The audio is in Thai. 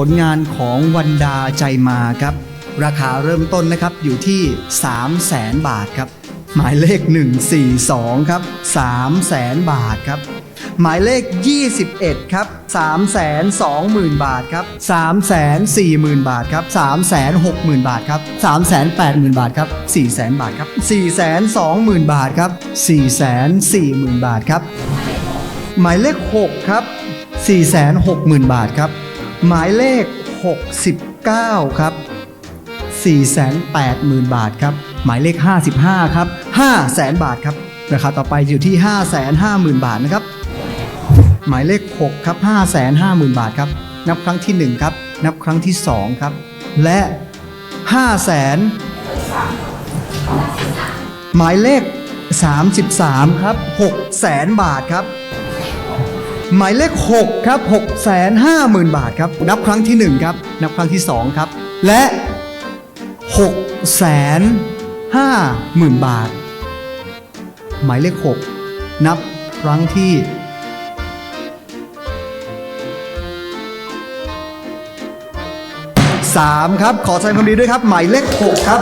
ผลงานของวันดาใจมาครับ ราคาเริ่มต้นนะครับอยู่ที่ 3 0 0แสนบาทครับ หมายเลข 142 ครับ 3 0 0แสนบาทครับ หมายเลข 21 ครับ 3 2 0 0 0 0 บาทครับ 3 4 0 0 0 0 บาทครับ3 6 0 0 0 0 บาทครับ3 8 0 0 0 0 บาทครับ4 0 0 0 0 บาทครับ4 2 0 0 0 0 บาทครับ4 4 0 0 0 0 บาทครับ หมายเลข 6 ครับ 460,000 บาทครับ หมายเลข 69 ครับ 480,000 บาทครับ หมายเลข 55 ครับ 500,000 บาทครับ ราคาต่อไปอยู่ที่ 550,000 บาทนะครับ หมายเลข 6 ครับ 550,000 บาทครับ นับครั้งที่ 1 ครับ นับครั้งที่ 2 ครับ และ 500,000 หมายเลข 33 ครับ 600,000 บาทครับ หมายเลข 6 ครับ 6 5 0 0 0 0 บาทครับ นับครั้งที่ 1 ครับ นับครั้งที่ 2 ครับ และ 6 5 0 0 0 0 บาท หมายเลข 6 นับครั้งที่ 3 ครับ ขอแสดงความดีด้วยครับ หมายเลข 6 ครับ